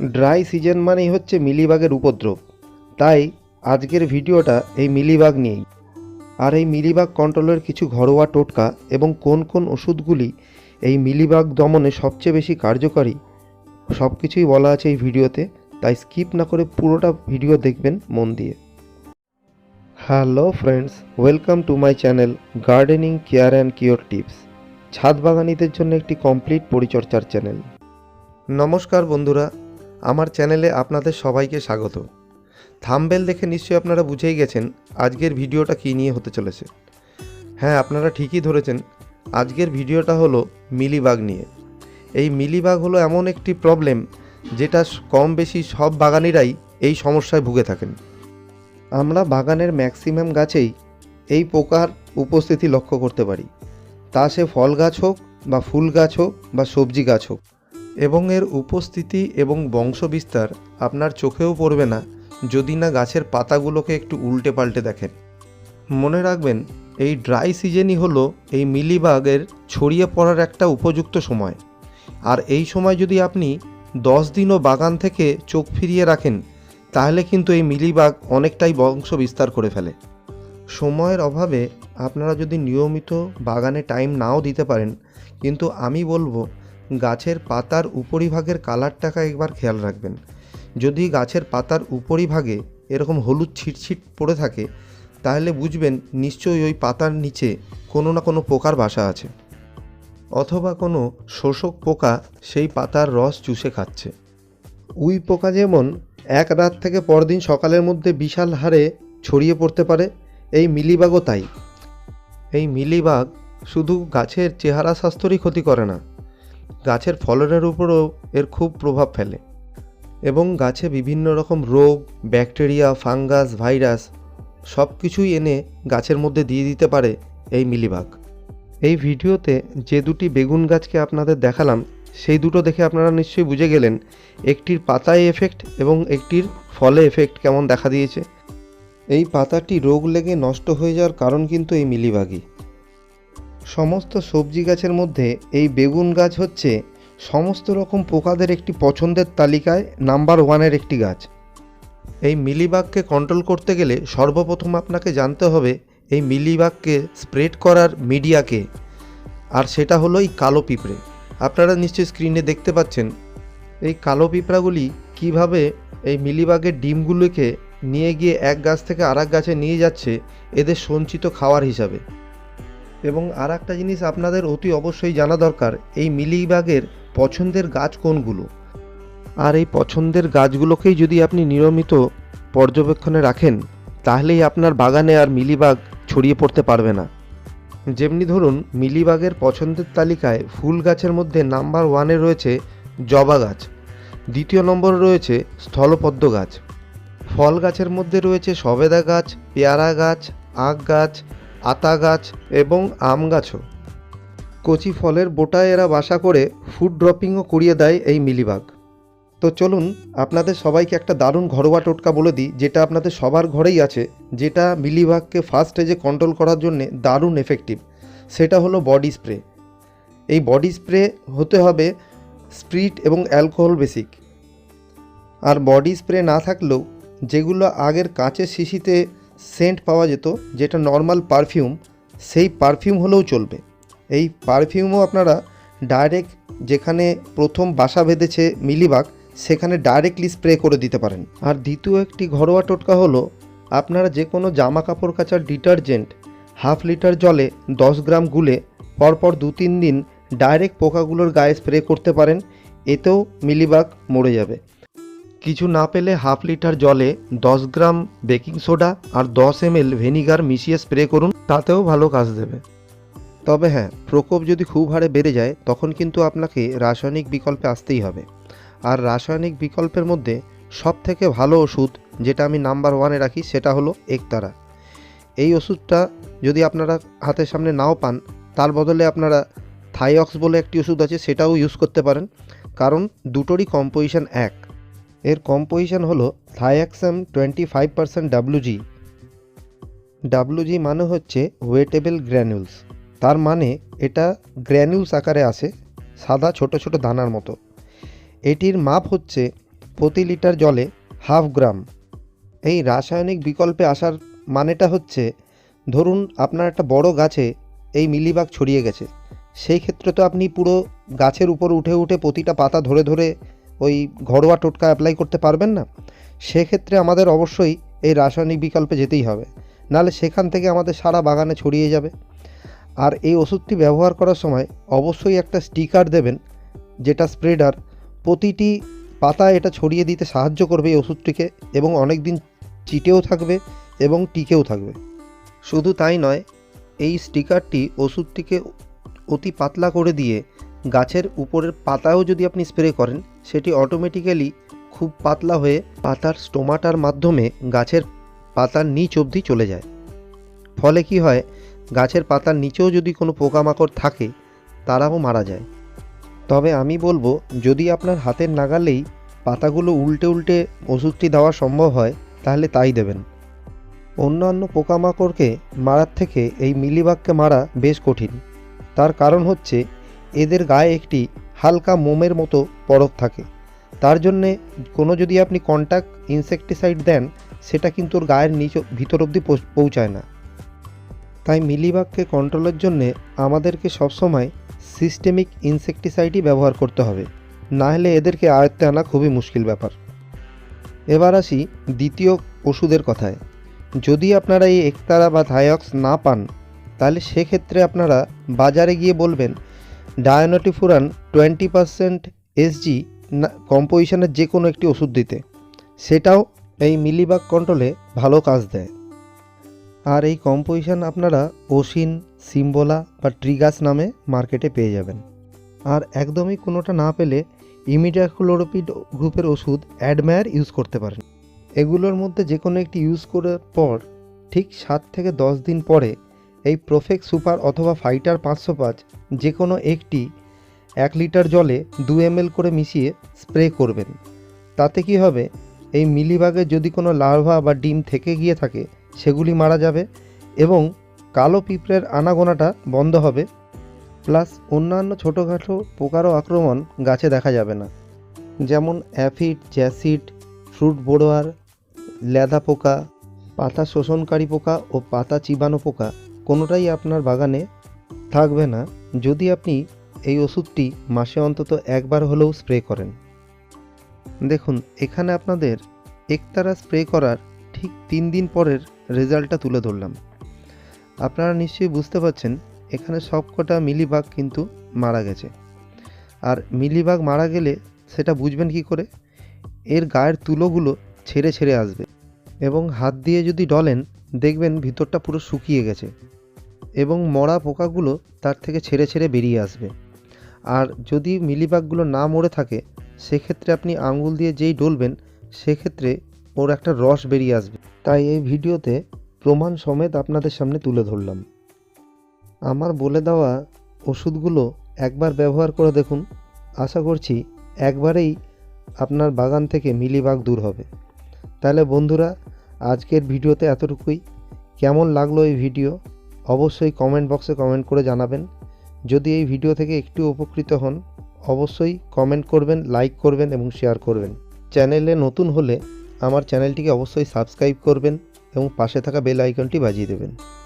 Dry season মানেই হচ্ছে মিলিবাগের উপদ্রব। তাই আজকের ভিডিওটা এই মিলিবাগ নিয়েই। আর এই মিলিবাগ কন্ট্রোলের কিছু ঘরোয়া টোটকা এবং কোন কোন ওষুধগুলি এই মিলিবাগ দমনে সবচেয়ে বেশি কার্যকারী সব কিছুই বলা আছে এই ভিডিওতে, তাই স্কিপ না করে পুরোটা ভিডিও দেখবেন মন দিয়ে। Hello friends, welcome to my channel gardening care and cure tips, ছাদ বাগানিদের জন্য একটি কমপ্লিট পরিচর্যার চ্যানেল। নমস্কার বন্ধুরা আমার চ্যানেলে আপনাদের সবাইকে স্বাগত। থামবেল দেখে নিশ্চয়ই আপনারা বুঝেই গেছেন আজকের ভিডিওটা কী নিয়ে হতে চলেছে। হ্যাঁ আপনারা ঠিকই ধরেছেন, আজকের ভিডিওটা হলো মিলিবাগ নিয়ে। এই মিলিবাগ হলো এমন একটি প্রবলেম যেটা কম বেশি সব বাগানিরাই এই সমস্যায় ভুগে থাকেন। আমরা বাগানের ম্যাক্সিমাম গাছেই এই পোকার উপস্থিতি লক্ষ্য করতে পারি। তা সে ফল গাছ হোক বা ফুল গাছ হোক বা সবজি গাছ হোক। এবং এর উপস্থিতি এবং বংশবিস্তার আপনার চোখেও পড়বে না যদি না গাছের পাতাগুলোকে একটু উল্টে পাল্টে দেখেন। মনে রাখবেন, এই ড্রাই সিজনই হলো এই মিলিবাগের ছড়িয়ে পড়ার একটা উপযুক্ত সময়। আর এই সময় যদি আপনি দশ দিনও বাগান থেকে চোখ ফিরিয়ে রাখেন, তাহলে কিন্তু এই মিলিবাগ অনেকটাই বংশ বিস্তার করে ফেলে। সময়ের অভাবে আপনারা যদি নিয়মিত বাগানে টাইম নাও দিতে পারেন, কিন্তু আমি বলব গাছের পাতার উপরিভাগের কালারটাকে একবার খেয়াল রাখবেন। যদি গাছের পাতার উপরিভাগে এরকম হলুদ ছিটছিট পড়ে থাকে, তাহলে বুঝবেন নিশ্চয়ই ওই পাতার নিচে কোনো না কোনো পোকার বাসা আছে। অথবা কোনো শোষক পোকা সেই পাতার রস চুষে খাচ্ছে। উই পোকা যেমন এক রাত থেকে পরদিন সকালের মধ্যে বিশাল হারে ছড়িয়ে পড়তে পারে, এই মিলিবাগও তাই। এই মিলিবাগ শুধু গাছের চেহারা স্বাস্থ্যরই ক্ষতি করে না। গাছের ফলনের উপরও এর খুব প্রভাব ফেলে এবং গাছে বিভিন্ন রকম রোগ, ব্যাকটেরিয়া, ফাঙ্গাস, ভাইরাস সব কিছুই এনে গাছের মধ্যে দিয়ে দিতে পারে এই মিলিবাগ। এই ভিডিওতে যে দুটি বেগুন গাছকে আপনাদের দেখালাম, সেই দুটো দেখে আপনারা নিশ্চয়ই বুঝে গেলেন একটির পাতায় এফেক্ট এবং একটির ফলে এফেক্ট কেমন দেখা দিয়েছে। এই পাতাটি রোগ লেগে নষ্ট হয়ে যাওয়ার কারণ কিন্তু এই মিলিবাগই। সমস্ত সবজি গাছের মধ্যে এই বেগুন গাছ হচ্ছে সমস্ত রকম পোকাদের একটি পছন্দের তালিকায় নাম্বার ওয়ানের একটি গাছ। এই মিলিবাগকে কন্ট্রোল করতে গেলে সর্বপ্রথম আপনাকে জানতে হবে এই মিলিবাগকে স্প্রেড করার মিডিয়াকে আর সেটা হলো এই কালো পিঁপড়ে। আপনারা নিশ্চয়ই স্ক্রিনে দেখতে পাচ্ছেন এই কালো পিঁপড়াগুলি কীভাবে এই মিলিবাগের ডিমগুলোকে নিয়ে গিয়ে এক গাছ থেকে আর গাছে নিয়ে যাচ্ছে এদের সঞ্চিত খাওয়ার হিসাবে। এবং আর একটা জিনিস আপনাদের অতি অবশ্যই জানা দরকার, এই মিলিবাগের পছন্দের গাছ কোনগুলো? আর এই পছন্দের গাছগুলোকেই যদি আপনি নিয়মিত পর্যবেক্ষণে রাখেন, তাহলেই আপনার বাগানে আর মিলিবাগ ছড়িয়ে পড়তে পারবে না। যেমনি ধরুন, মিলিবাগের পছন্দের তালিকায় ফুল গাছের মধ্যে নাম্বার ওয়ানে রয়েছে জবা গাছ, দ্বিতীয় নম্বরে রয়েছে স্থলপদ্ম গাছ, ফল গাছের মধ্যে রয়েছে সবেদা গাছ, পেয়ারা গাছ, আখ গাছ আতা গাছ এবং আম গাছও কচি ফলের বোটায় এরা বাসা করে ফুড ড্রপিংও করিয়ে দেয় এই মিলিবাগ। তো চলুন, আপনাদের সবাইকে একটা দারুণ ঘরোয়া টোটকা বলে দিই, যেটা আপনাদের সবার ঘরেই আছে, যেটা মিলিবাগকে ফার্স্ট স্টেজে কন্ট্রোল করার জন্য দারুণ এফেক্টিভ সেটা হলো বডি স্প্রে এই বডি স্প্রে হতে হবে স্প্রিট এবং অ্যালকোহল বেসিক আর বডি স্প্রে না থাকলেও যেগুলো আগের কাঁচের শিশিতে সেন্ট পাওয়া যেত, যেটা নর্মাল পারফিউম সেই পারফিউম হলেও চলবে। এই পারফিউমও আপনারা ডাইরেক্ট যেখানে প্রথম বাসা বেঁধেছে মিলিবাগ, সেখানে ডাইরেক্টলি স্প্রে করে দিতে পারেন। আর দ্বিতীয় একটি ঘরোয়া টোটকা হলো, আপনারা যে কোনো জামা কাপড় কাচার ডিটারজেন্ট হাফ লিটার জলে দশ গ্রাম গুলে পরপর দু তিন দিন ডাইরেক্ট পোকাগুলোর গায়ে স্প্রে করতে পারেন, এতেও মিলিবাগ মরে যাবে। কিছু না পেলে হাফ লিটার জলে দশ গ্রাম বেকিং সোডা আর দশ এম এল ভিনিগার মিশিয়ে স্প্রে করুন, তাতেও ভালো কাজ দেবে। তবে হ্যাঁ প্রকোপ যদি খুব হারে বেড়ে যায়, তখন কিন্তু আপনাকে রাসায়নিক বিকল্পে আসতেই হবে। আর রাসায়নিক বিকল্পের মধ্যে সব থেকে ভালো ওষুধ যেটা আমি নাম্বার ওয়ানে রাখি, সেটা হলো একতারা। এই ওষুধটা যদি আপনারা হাতের সামনে নাও পান, তার বদলে আপনারা থাইঅক্স বলে একটি ওষুধ আছে, সেটাও ইউজ করতে পারেন। কারণ দুটোরই কম্পোজিশন এক। এর কম্পোজিশন হলো thiamethoxam twenty five percent WG WG মানে হচ্ছে ওয়েটেবল গ্র্যানুলস তার মানে এটা গ্র্যানুলস আকারে আসে, সাদা ছোট ছোট দানার মতো। এটির মাপ হচ্ছে প্রতি লিটার জলে হাফ গ্রাম। এই রাসায়নিক বিকল্পে আসার মানেটা হচ্ছে, ধরুন আপনার একটা বড় গাছে এই মিলিবাগ ছড়িয়ে গেছে, সেই ক্ষেত্রে তো আপনি পুরো গাছের উপর উঠে উঠে প্রতিটা পাতা ধরে ধরে ওই ঘরোয়া টোটকা অ্যাপ্লাই করতে পারবেন না। সেক্ষেত্রে আমাদের অবশ্যই এই রাসায়নিক বিকল্পে যেতেই হবে। নাহলে সেখান থেকে আমাদের সারা বাগানে ছড়িয়ে যাবে। আর এই ওষুধটি ব্যবহার করার সময় অবশ্যই একটা স্টিকার দেবেন, যেটা স্প্রেডার প্রতিটি পাতা এটা ছড়িয়ে দিতে সাহায্য করবে এই ওষুধটিকে এবং অনেক দিন চিটেও থাকবে এবং টিকেও থাকবে। শুধু তাই নয়, এই স্টিকারটি ওষুধটিকে অতি পাতলা করে দিয়ে গাছের উপরের পাতাও যদি আপনি স্প্রে করেন, সেটি অটোমেটিক্যালি খুব পাতলা হয়ে পাতার স্টোমাটার মাধ্যমে গাছের পাতার নিচ অবধি চলে যায়। ফলে কি হয়, গাছের পাতার নিচেও যদি কোনো পোকামাকড় থাকে, তারাও মারা যায়। তবে আমি বলব, যদি আপনার হাতের নাগালেই পাতাগুলো উল্টে উল্টে ওষুধটি দেওয়া সম্ভব হয়, তাহলে তাই দেবেন। অন্যান্য পোকামাকড়কে মারার থেকে এই মিলিবাগকে মারা বেশ কঠিন। তার কারণ হচ্ছে এদের গায়ে একটি হালকা মোমের মতো পরক থাকে। তার জন্যে কোনো যদি আপনি কন্ট্যাক্ট ইনসেকটিসাইড দেন, সেটা কিন্তু ওর গায়ের নিচ ভিতর অবধি পৌঁছ- পৌঁছায় না। তাই মিলিবাগকে কন্ট্রোলের জন্যে আমাদেরকে সবসময় সিস্টেমিক ইনসেকটিসাইডই ব্যবহার করতে হবে। না হলে এদেরকে আয়ত্তে আনা খুবই মুশকিল ব্যাপার। এবার আসি দ্বিতীয় ওষুধের কথায়। যদি আপনারা এই একতারা বা থায়োক্স না পান, তাহলে সেক্ষেত্রে আপনারা বাজারে গিয়ে বলবেন ডায়নোটিফুরান টোয়েন্টি পারসেন্ট এসজি কম্পোজিশনের যে কোনো একটি ওষুধ দিতে। সেটাও এই মিলিবাগ কন্ট্রোলে ভালো কাজ দেয়। আর এই কম্পোজিশন আপনারা ওসিন, সিম্বোলা বা ট্রিগাস নামে মার্কেটে পেয়ে যাবেন। আর একদমই কোনোটা না পেলে ইমিডাক্লোরোপিড গ্রুপের ওষুধ অ্যাডমায়ার ইউজ করতে পারেন। এগুলোর মধ্যে যে কোনো একটি ইউজ করার পর ঠিক সাত থেকে দশ দিন পরে এই প্রোফেক্স সুপার অথবা ফাইটার পাঁচশো পাঁচ যে কোনো একটি এক লিটার জলে দু এম করে মিশিয়ে স্প্রে করবেন। তাতে কি হবে? এই মিলিবাগে যদি কোনো লার্ভা বা ডিম থেকে গিয়ে থাকে, সেগুলি মারা যাবে এবং কালো পিঁপড়ের আনাগোনাটা বন্ধ হবে। প্লাস অন্যান্য ছোটোখাটো পোকারও আক্রমণ গাছে দেখা যাবে না। যেমন অ্যাফিড, জ্যাসিড, ফ্রুট বোরোয়ার লেদা পোকা, পাতা শোষণকারী পোকা ও পাতা চিবানো পোকা কোনোটাই আপনার বাগানে থাকবে না যদি আপনি এই ওষুধটি মাসে অন্তত একবার হলেও স্প্রে করেন। দেখুন, এখানে আপনাদের একতারা স্প্রে করার ঠিক তিন দিন পরের রেজাল্টটা তুলে ধরলাম। আপনারা নিশ্চয়ই বুঝতে পারছেন, এখানে সবকটা মিলিবাগ কিন্তু মারা গেছে। আর মিলিবাগ মারা গেলে সেটা বুঝবেন কি করে? এর গায়ের তুলোগুলো ছেড়ে ছেড়ে আসবে এবং হাত দিয়ে যদি ডলেন দেখবেন ভিতরটা পুরো শুকিয়ে গেছে এবং মরা পোকাগুলো তার থেকে ছেড়ে ছেড়ে বেরিয়ে আসবে। আর যদি মিলিবাগগুলো না মরে থাকে, সেক্ষেত্রে আপনি আঙুল দিয়ে যেই ডলবেন, সেক্ষেত্রে ওর একটা রস বেরিয়ে আসবে। তাই এই ভিডিওতে প্রমাণ সমেত আপনাদের সামনে তুলে ধরলাম। আমার বলে দেওয়া ওষুধগুলো একবার ব্যবহার করে দেখুন। আশা করছি একবারেই আপনার বাগান থেকে মিলিবাগ দূর হবে। তাহলে বন্ধুরা আজকের ভিডিওতে এতটুকুই। কেমন লাগল এই ভিডিও? অবশ্যই কমেন্ট বক্সে কমেন্ট করে জানাবেন। যদি এই ভিডিও থেকে একটু উপকৃত হন, অবশ্যই কমেন্ট করবেন লাইক করবেন এবং শেয়ার করবেন। চ্যানেলে নতুন হলে আমার চ্যানেলটিকে অবশ্যই সাবস্ক্রাইব করবেন এবং পাশে থাকা বেল আইকনটি বাজিয়ে দেবেন।